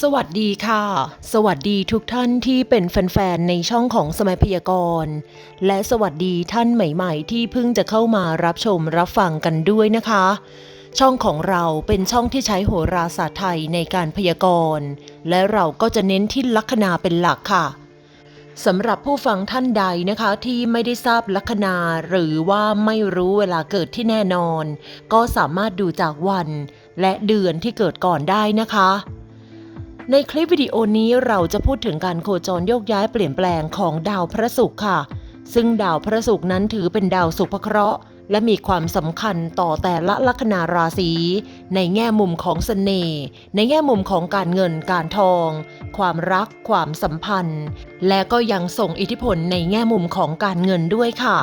สวัสดีค่ะ สวัสดีทุกท่านที่เป็นแฟนๆ ในช่องของสมัยพยากรณ์ และสวัสดีท่านใหม่ๆ ที่เพิ่งจะเข้ามารับชมรับฟังกันด้วยนะคะ ช่องของเราเป็นช่องที่ใช้โหราศาสตร์ไทยในการพยากรณ์ และเราก็จะเน้นที่ลัคนาเป็นหลักค่ะสำหรับผู้ฟังท่านใดนะคะที่ไม่ได้ทราบลัคนาหรือว่าไม่รู้เวลาเกิดที่แน่นอน ก็สามารถดูจากวัน และเดือนที่เกิดก่อนได้นะคะ ในคลิปวิดีโอนี้เราจะพูดถึงการโคจรโยกย้ายเปลี่ยนแปลงของดาวพระศุกร์ค่ะ ซึ่งดาวพระศุกร์นั้นถือเป็นดาวสุภเคราะห์ และมีความสำคัญต่อแต่ละลัคนาราศีในแง่มุมของเสน่ห์ในแง่มุมของการเงินการทอง ความรัก ความสัมพันธ์ และก็ยังส่งอิทธิพลในแง่มุมของการเงินด้วยค่ะ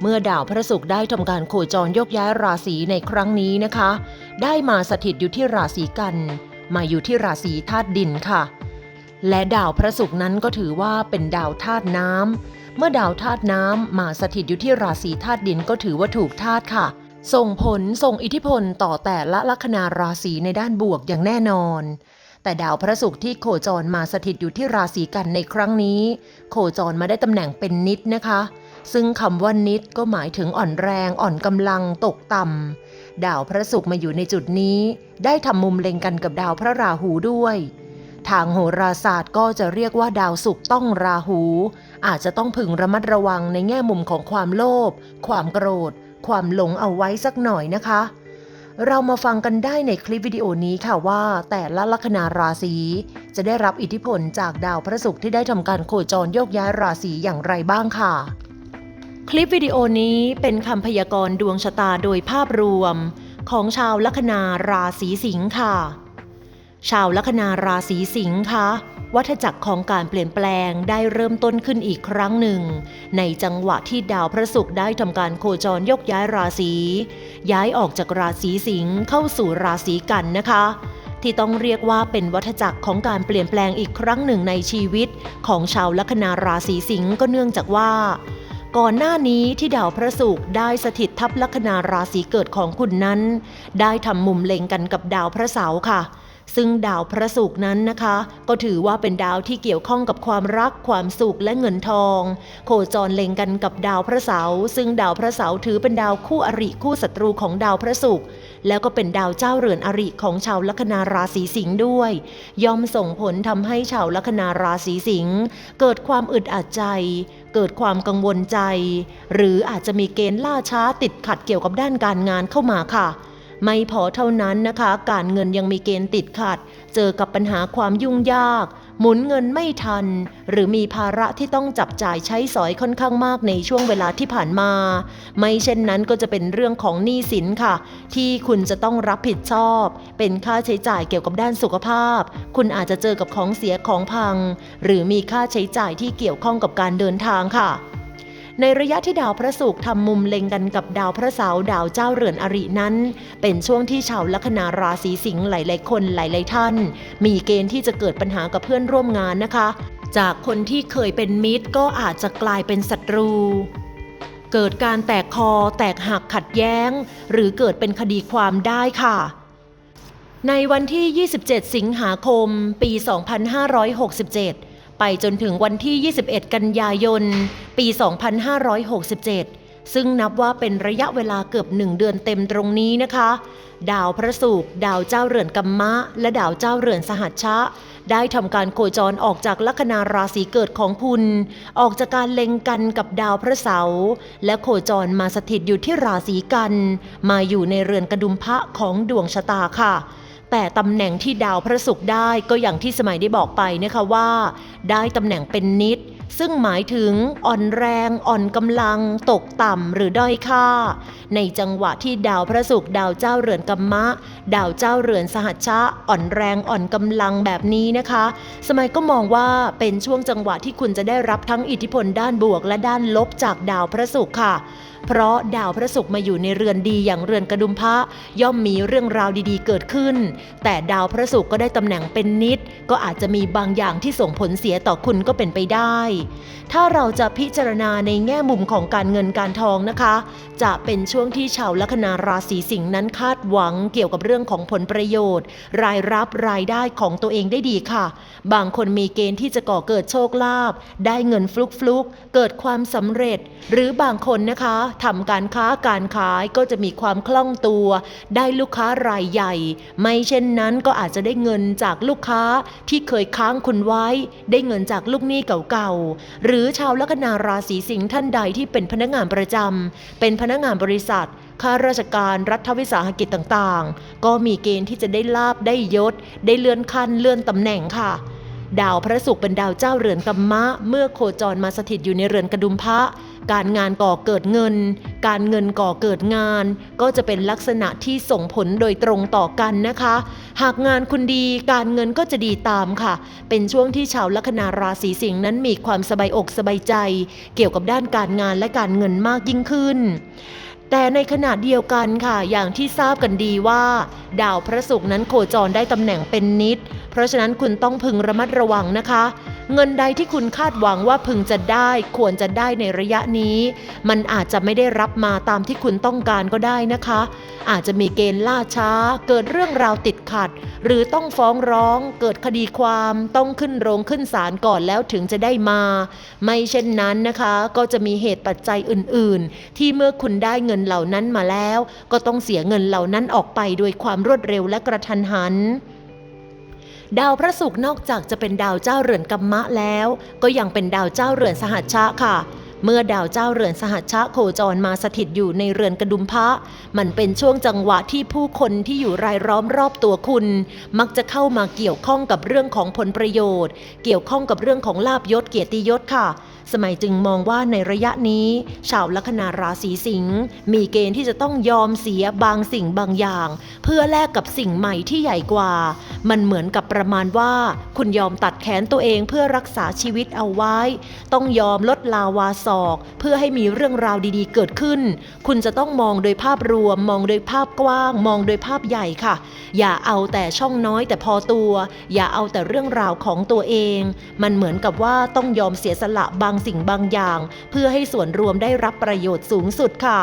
เมื่อดาวพระศุกร์ได้ทำการโคจรโยกย้ายราศีในครั้งนี้นะคะ ได้มาสถิตอยู่ที่ราศีกัน มาอยู่ที่ราศีธาตุดินค่ะ และดาวพระศุกร์นั้นก็ถือว่าเป็นดาวธาตุน้ำเมื่อดาวธาตุน้ำมาสถิตอยู่ที่ราศีธาตุดินก็ถือว่าถูกธาตุค่ะ ส่งผลส่งอิทธิพลต่อแต่ละลัคนาราศีในด้านบวกอย่างแน่นอน แต่ดาวพระศุกร์ที่โคจรมาสถิตอยู่ที่ราศีกันในครั้งนี้ โคจรมาได้ตำแหน่งเป็นนิดนะคะ ซึ่งคำว่านิดก็หมายถึงอ่อนแรงอ่อนกำลังตกต่ำ ดาวพระศุกร์มาอยู่ในจุดนี้ ได้ทำมุมเล็งกันกับดาวพระราหูด้วย ทางโหราศาสตร์ก็จะเรียกว่าดาวศุกร์ต้องราหู อาจจะต้องพึงระมัดระวังในแง่มุมของความโลภความโกรธ ความหลงเอาไว้สักหน่อยนะคะ เรามาฟังกันได้ในคลิปวิดีโอนี้ค่ะว่า แต่ละลัคนาราศีจะได้รับอิทธิพลจากดาวพระศุกร์ที่ได้ทำการโคจรโยกย้ายราศีอย่างไรบ้างค่ะ คลิปวิดีโอนี้เป็นคำพยากรณ์ดวงชะตาโดยภาพรวม ของชาวลัคนาราศีสิงค์ค่ะ ชาวลัคนาราศีสิงค์คะวัฏจักรของการเปลี่ยนแปลงได้เริ่มต้นขึ้นอีกครั้งหนึ่ง ในจังหวะที่ดาวพระศุกร์ได้ทำการโคจรยกย้ายราศีย้ายออกจากราศีสิงค์เข้าสู่ราศีกันนะคะ ที่ต้องเรียกว่าเป็นวัฏจักรของการเปลี่ยนแปลงอีกครั้งหนึ่งในชีวิต ของชาวลัคนาราศีสิงค์ก็เนื่องจากว่า ก่อนหน้านี้ที่ดาวพระศุกร์ได้สถิตทับลัคนาราศีเกิดของคุณนั้น ได้ทำมุมเล็งกันกับดาวพระเสาร์ค่ะ ซึ่งดาวพระศุกร์นั้นนะคะ ก็ถือว่าเป็นดาวที่เกี่ยวข้องกับความรักความสุขและเงินทอง โคจรเล็งกันกับดาวพระเสาร์ซึ่งดาวพระเสาร์ถือเป็นดาวคู่อริคู่ศัตรูของดาวพระศุกร์แล้วก็เป็นดาวเจ้าเรือนอริของชาวลัคนาราศีสิงห์ด้วย ย่อมส่งผลทำให้ชาวลัคนาราศีสิงห์เกิดความอึดอัดใจ เกิดความกังวลใจ หรืออาจจะมีเกณฑ์ล่าช้าติดขัดเกี่ยวกับด้านการงานเข้ามาค่ะ ไม่พอเท่านั้นนะคะ การเงินยังมีเกณฑ์ติดขัด เจอกับปัญหาความยุ่งยาก หมุนเงินไม่ทัน หรือมีภาระที่ต้องจับจ่ายใช้สอยค่อนข้างมากในช่วงเวลาที่ผ่านมา ไม่เช่นนั้นก็จะเป็นเรื่องของหนี้สินค่ะ ที่คุณจะต้องรับผิดชอบ เป็นค่าใช้จ่ายเกี่ยวกับด้านสุขภาพ คุณอาจจะเจอกับของเสียของพัง หรือมีค่าใช้จ่ายที่เกี่ยวข้องกับการเดินทางค่ะ ในระยะที่ดาวพระศุกร์ทำมุมเล็งกันกับดาวพระเสาร์ดาวเจ้าเรือนอรินั้น เป็นช่วงที่ชาวลัคนาราศีสิงห์หลาย ๆ คนหลาย ๆ ท่าน มีเกณฑ์ที่จะเกิดปัญหากับเพื่อนร่วมงานนะคะ จากคนที่เคยเป็นมิตรก็อาจจะกลายเป็นศัตรูเกิดการแตกคอแตกหักขัดแย้ง หรือเกิดเป็นคดีความได้ค่ะ ในวันที่ 27 สิงหาคม ปี 2567 ไปจนถึงวันที่ 21 กันยายน ปี 2567 ซึ่งนับว่าเป็นระยะเวลาเกือบหนึ่งเดือนเต็มตรงนี้นะคะ ดาวพระศุกร์ดาวเจ้าเรือนกัมมะ และดาวเจ้าเรือนสหัชชะ ได้ทำการโคจรออกจากลัคนาราศีเกิดของคุณ ออกจากการเล็งกันกับดาวพระเสาร์และโคจรมาสถิตอยู่ที่ราศีกัน มาอยู่ในเรือนกระดุมพระของดวงชะตาค่ะ แต่ตำแหน่งที่ดาวพระศุกร์ได้ก็อย่างที่สมัยได้บอกไปนะคะว่า ได้ตำแหน่งเป็นนิด ซึ่งหมายถึงอ่อนแรง อ่อนกำลัง ตกต่ำหรือด้อยค่า ในจังหวะที่ดาวพระศุกร์ดาวเจ้าเรือนกัมมะ ดาวเจ้าเรือนสหัชชะอ่อนแรงอ่อนกำลังแบบนี้นะคะ สมัยก็มองว่าเป็นช่วงจังหวะที่คุณจะได้รับทั้งอิทธิพลด้านบวกและด้านลบจากดาวพระศุกร์ค่ะ เพราะดาวพระศุกร์มาอยู่ในเรือนดีอย่างเรือนกระดุมพระย่อมมีเรื่องราวดีๆ เกิดขึ้น แต่ดาวพระศุกร์ก็ได้ตำแหน่งเป็นนิด ก็อาจจะมีบางอย่างที่ส่งผลเสียต่อคุณก็เป็นไปได้ ถ้าเราจะพิจารณาในแง่มุมของการเงินการทองนะคะ จะเป็นช่วงช่วงที่ชาวลัคนาราศีสิงห์นั้นคาดหวังเกี่ยวกับเรื่องของผลประโยชน์ รายรับรายได้ของตัวเองได้ดีค่ะ บางคนมีเกณฑ์ที่จะก่อเกิดโชคลาภได้เงินฟลุกฟลุกเกิดความสำเร็จ หรือบางคนนะคะทำการค้าการขายก็จะมีความคล่องตัว ได้ลูกค้ารายใหญ่ ไม่เช่นนั้นก็อาจจะได้เงินจากลูกค้าที่เคยค้างคุณไว้ ได้เงินจากลูกหนี้เก่าๆหรือชาวลัคนาราศีสิงห์ท่านใดที่เป็นพนักงานประจำเป็นพนักงานบริษัทข้าราชการรัฐวิสาหกิจต่างๆ ก็มีเกณฑ์ที่จะได้ลาบได้ยศ ได้เลื่อนขั้นเลื่อนตำแหน่งค่ะ ดาวพระศุกร์เป็นดาวเจ้าเรือนกัมมะ เมื่อโคจรมาสถิตอยู่ในเรือนกระดุมพระ การงานก่อเกิดเงิน การเงินก่อเกิดงาน ก็จะเป็นลักษณะที่ส่งผลโดยตรงต่อกันนะคะ หากงานคุณดีการเงินก็จะดีตามค่ะ เป็นช่วงที่ชาวลัคนาราศีสิงห์นั้นมีความสบายอกสบายใจ เกี่ยวกับด้านการงานและการเงินมากยิ่งขึ้น แต่ในขณะเดียวกันค่ะ อย่างที่ทราบกันดีว่า ดาวพระศุกร์นั้นโคจรได้ตำแหน่งเป็นนิด เพราะฉะนั้นคุณต้องพึงระมัดระวังนะคะ เงินใดที่คุณคาดหวังว่าพึงจะได้ควรจะได้ในระยะนี้ มันอาจจะไม่ได้รับมาตามที่คุณต้องการก็ได้นะคะ อาจจะมีเกณฑ์ล่าช้า เกิดเรื่องราวติดขัด หรือต้องฟ้องร้อง เกิดคดีความต้องขึ้นโรงขึ้นศาลก่อนแล้วถึงจะได้มา ไม่เช่นนั้นนะคะ ก็จะมีเหตุปัจจัยอื่น ๆ ที่เมื่อคุณได้เงินเหล่านั้นมาแล้ว ก็ต้องเสียเงินเหล่านั้นออกไปโดยความรวดเร็วและกระทันหัน ดาวพระศุกร์นอกจากจะเป็นดาวเจ้าเรือนกัมมะแล้ว ก็ยังเป็นดาวเจ้าเรือนสหัชชะค่ะ เมื่อดาวเจ้าเรือนสหัชชะโคจรมาสถิตอยู่ในเรือนกระดุมพระ มันเป็นช่วงจังหวะที่ผู้คนที่อยู่รายล้อมรอบตัวคุณ มักจะเข้ามาเกี่ยวข้องกับเรื่องของผลประโยชน์ เกี่ยวข้องกับเรื่องของลาบยศเกียรติยศค่ะ สมัยจึงมองว่าในระยะนี้ ชาวลัคนาราศีสิงห์มีเกณฑ์ที่จะต้องยอมเสียบางสิ่งบางอย่าง เพื่อแลกกับสิ่งใหม่ที่ใหญ่กว่า มันเหมือนกับประมาณว่า คุณยอมตัดแขนตัวเองเพื่อรักษาชีวิตเอาไว้ ต้องยอมลดลาวาศอก เพื่อให้มีเรื่องราวดีๆ เกิดขึ้น คุณจะต้องมองโดยภาพรวม มองโดยภาพกว้าง มองโดยภาพใหญ่ค่ะ อย่าเอาแต่ช่องน้อยแต่พอตัว อย่าเอาแต่เรื่องราวของตัวเอง มันเหมือนกับว่าต้องยอมเสียสละบางสิ่งบางอย่าง เพื่อให้ส่วนรวมได้รับประโยชน์สูงสุดค่ะ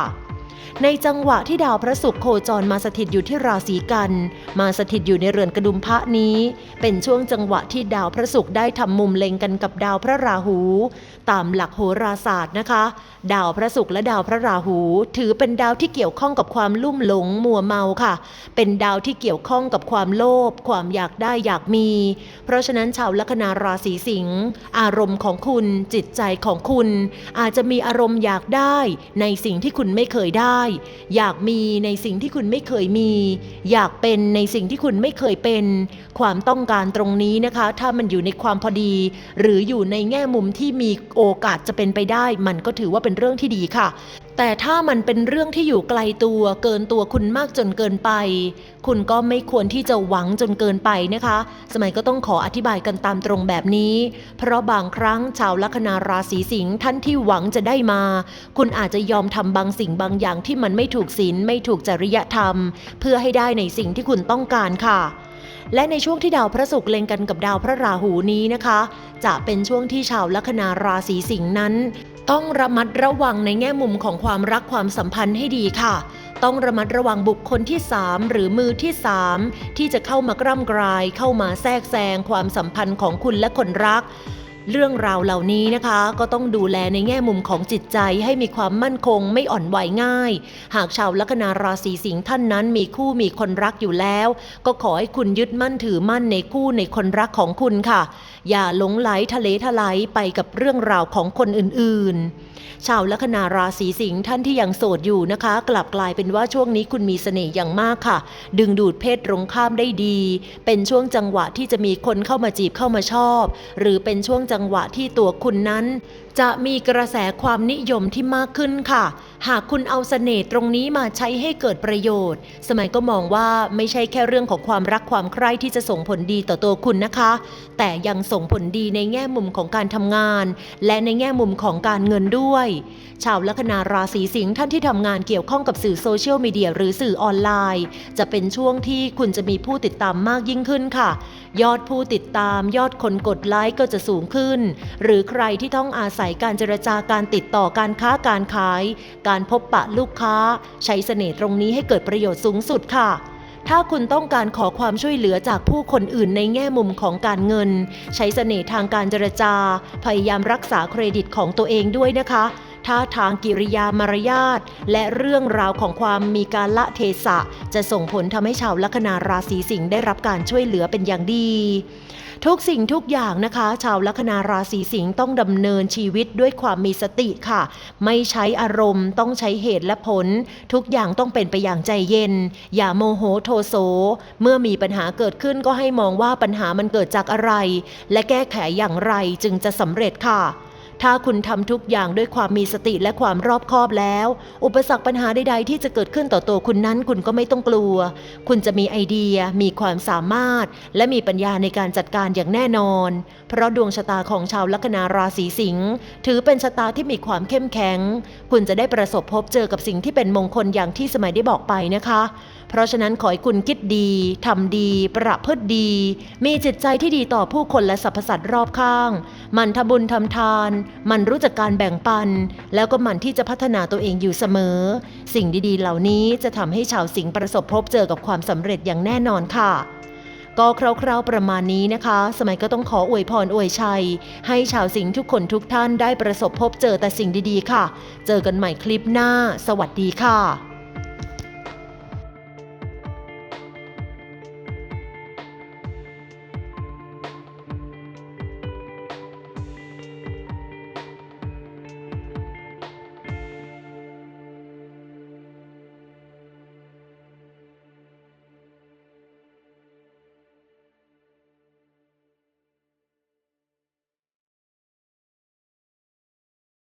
ในจังหวะที่ดาวพระศุกร์โคจรมาสถิตอยู่ที่ราศีกัน มาสถิตอยู่ในเรือนกระดุมพระนี้ เป็นช่วงจังหวะที่ดาวพระศุกร์ได้ทำมุมเล็งกันกับดาวพระราหู ตามหลักโหราศาสตร์นะคะ ดาวพระศุกร์และดาวพระราหู ถือเป็นดาวที่เกี่ยวข้องกับความลุ่มหลงมัวเมาค่ะ เป็นดาวที่เกี่ยวข้องกับความโลภความอยากได้อยากมี เพราะฉะนั้นชาวลัคนาราศีสิงห์อารมณ์ของคุณจิตใจของคุณ อาจจะมีอารมณ์อยากได้ในสิ่งที่คุณไม่เคยได้อยากมีในสิ่งที่คุณไม่เคยมี อยากเป็นในสิ่งที่คุณไม่เคยเป็น ความต้องการตรงนี้นะคะ ถ้ามันอยู่ในความพอดี หรืออยู่ในแง่มุมที่มีโอกาสจะเป็นไปได้ มันก็ถือว่าเป็นเรื่องที่ดีค่ะ แต่ถ้ามันเป็นเรื่องที่อยู่ไกลตัวเกินตัวคุณมากจนเกินไป คุณก็ไม่ควรที่จะหวังจนเกินไปนะคะ สมัยก็ต้องขออธิบายกันตามตรงแบบนี้ เพราะบางครั้งชาวลัคนาราศีสิงห์ท่านที่หวังจะได้มา คุณอาจจะยอมทำบางสิ่งบางอย่างที่มันไม่ถูกศีลไม่ถูกจริยธรรม เพื่อให้ได้ในสิ่งที่คุณต้องการค่ะ และในช่วงที่ดาวพระศุกร์เล็งกันกับดาวพระราหูนี้นะคะ จะเป็นช่วงที่ชาวลัคนาราศีสิงห์นั้น ต้องระมัดระวังในแง่มุมของความรักความสัมพันธ์ให้ดีค่ะ ต้องระมัดระวังบุคคลที่ 3 หรือมือที่ 3 ที่จะเข้ามากร่ำกราย เข้ามาแทรกแซงความสัมพันธ์ของคุณและคนรัก เรื่องราวเหล่านี้นะคะ ก็ต้องดูแลในแง่มุมของจิตใจให้มีความมั่นคงไม่อ่อนไหวง่าย หากชาวลัคนาราศีสิงห์ท่านนั้นมีคู่มีคนรักอยู่แล้ว ก็ขอให้คุณยึดมั่นถือมั่นในคู่ในคนรักของคุณค่ะ อย่าหลงไหลทะเลทลายไปกับเรื่องราวของคนอื่นๆ ชาวลัคนาราศีสิงห์ท่านที่ยังโสดอยู่นะคะ กลับกลายเป็นว่าช่วงนี้คุณมีเสน่ห์อย่างมากค่ะ ดึงดูดเพศตรงข้ามได้ดี เป็นช่วงจังหวะที่จะมีคนเข้ามาจีบเข้ามาชอบ หรือเป็นช่วงจัังหวะที่ตัวคุณนั้น จะมีกระแสความนิยมที่มากขึ้นค่ะ หากคุณเอาเสน่ห์ตรงนี้มาใช้ให้เกิดประโยชน์ สมัยก็มองว่าไม่ใช่แค่เรื่องของความรักความใคร่ที่จะส่งผลดีต่อตัวคุณนะคะ แต่ยังส่งผลดีในแง่มุมของการทำงาน และในแง่มุมของการเงินด้วย ชาวลัคนาราศีสิงห์ท่านที่ทำงานเกี่ยวข้องกับสื่อโซเชียลมีเดียหรือสื่อออนไลน์ จะเป็นช่วงที่คุณจะมีผู้ติดตามมากยิ่งขึ้นค่ะ ยอดผู้ติดตาม ยอดคนกดไลค์ก็จะสูงขึ้น หรือใครที่ต้องอาศัยการเจรจาการติดต่อการค้าการขายการการพบปะลูกค้า ใช้เสน่ห์ตรงนี้ให้เกิดประโยชน์สูงสุดค่ะ ถ้าคุณต้องการขอความช่วยเหลือจากผู้คนอื่นในแง่มุมของการเงิน ใช้เสน่ห์ทางการเจรจา พยายามรักษาเครดิตของตัวเองด้วยนะคะ ท่าทางกิริยามารยาท และเรื่องราวของความมีการละเทศะ จะส่งผลทำให้ชาวลัคนาราศีสิงห์ได้รับการช่วยเหลือเป็นอย่างดี ทุกสิ่งทุกอย่างนะคะ ชาวลัคนาราศีสิงห์ต้องดำเนินชีวิตด้วยความมีสติค่ะ ไม่ใช้อารมณ์ต้องใช้เหตุและผล ทุกอย่างต้องเป็นไปอย่างใจเย็น อย่าโมโหโทโส เมื่อมีปัญหาเกิดขึ้นก็ให้มองว่าปัญหามันเกิดจากอะไร และแก้ไขอย่างไรจึงจะสำเร็จค่ะ ถ้าคุณทำทุกอย่างด้วยความมีสติและความรอบคอบแล้ว อุปสรรคปัญหาใดๆ ที่จะเกิดขึ้นต่อตัวคุณนั้นคุณก็ไม่ต้องกลัว คุณจะมีไอเดีย มีความสามารถ และมีปัญญาในการจัดการอย่างแน่นอน เพราะดวงชะตาของชาวลัคนาราศีสิงห์ถือเป็นชะตาที่มีความเข้มแข็ง คุณจะได้ประสบพบเจอกับสิ่งที่เป็นมงคลอย่างที่สมัยได้บอกไปนะคะ ราะฉะนั้นขอให้คุณคิดดี ทำดี ประพฤติดี มีจิตใจที่ดีต่อผู้คนและสรรพสัตว์รอบข้าง มันทำบุญทำทาน มันรู้จักการแบ่งปัน แล้วก็มันที่จะพัฒนาตัวเองอยู่เสมอ สิ่งดีๆ เหล่านี้จะทำให้ชาวสิงห์ประสบพบเจอกับความสำเร็จอย่างแน่นอนค่ะก็คร่าวๆประมาณนี้นะคะ สมัยก็ต้องขออวยพรอวยชัย ให้ชาวสิงห์ทุกคนทุกท่านได้ประสบพบเจอแต่สิ่งดีๆค่ะ เจอกันใหม่คลิปหน้า สวัสดีค่ะ